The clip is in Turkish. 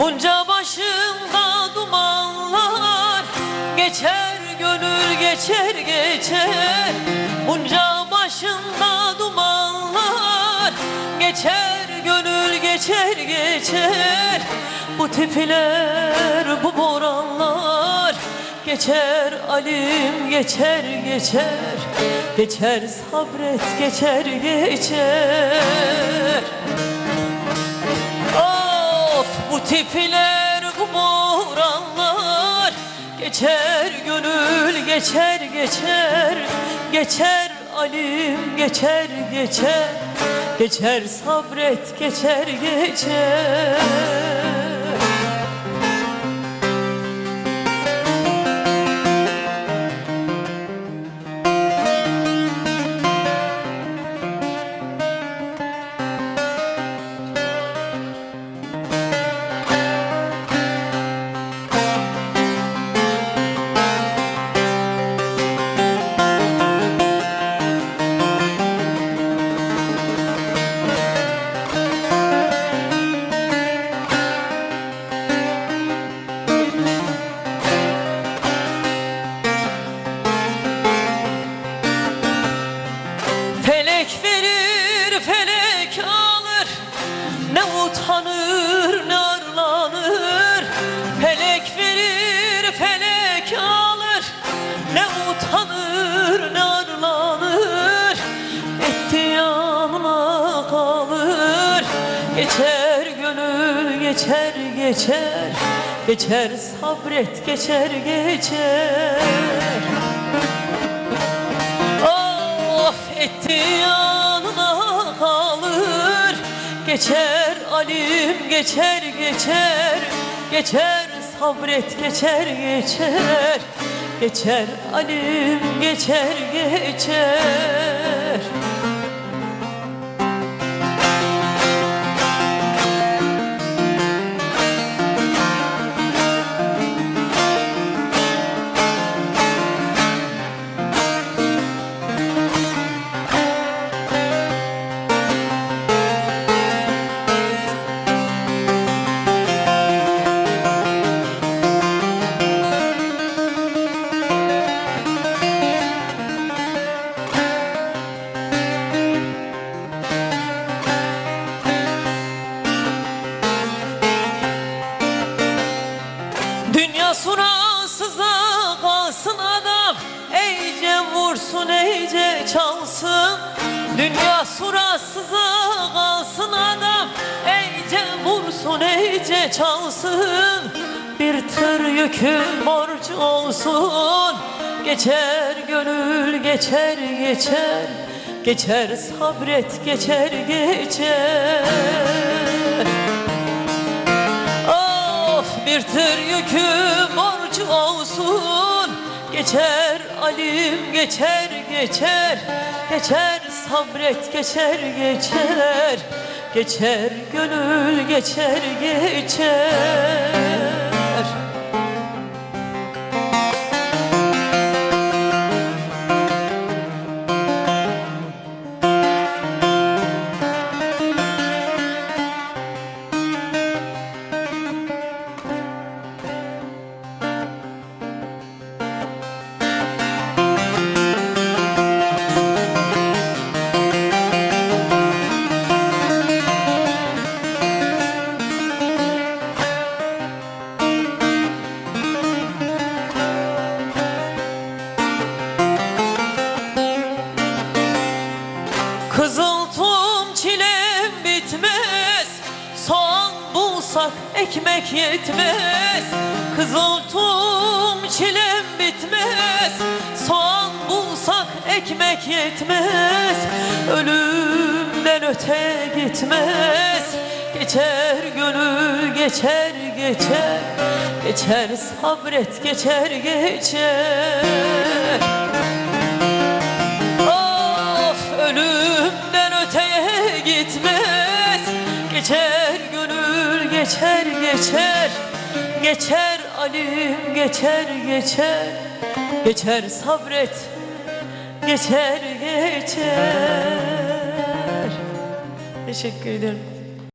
Bunca başımda dumanlar Geçer gönül geçer geçer Bunca başımda dumanlar Geçer gönül geçer geçer Bu tipiler bu boranlar Geçer alim geçer geçer. Geçer sabret geçer geçer tipiler bu boranlar Geçer gönül geçer geçer. Geçer alim geçer geçer. Geçer sabret geçer geçer Ne utanır ne arlanır. Felek verir felek alır. Ne utanır ne arlanır. Etti yanına kalır. Geçer gönül geçer geçer. Geçer sabret geçer geçer. Of etti Geçer alim geçer geçer. Geçer sabret geçer geçer. Geçer alim geçer geçer Dünya surasıza kalsın adam Eyce vursun eyce çalsın. Dünya surasıza kalsın adam. Eyce vursun eyce çalsın. Bir tır yükün borcu olsun. Geçer gönül geçer geçer. Geçer sabret geçer geçer bir tır yükü borcu olsun. Geçer alim geçer geçer. Geçer sabret geçer geçer. Geçer gönül geçer geçer Kızıltum çilem bitmez Soğan bulsak ekmek yetmez. Kızıltum çilem bitmez Soğan bulsak ekmek yetmez. Ölümden öte gitmez Geçer gönül geçer geçer. Geçer sabret geçer geçer. Of öteye gitmez. Geçer gönül geçer geçer. Geçer alim geçer geçer. Geçer sabret geçer geçer. Teşekkür ederim.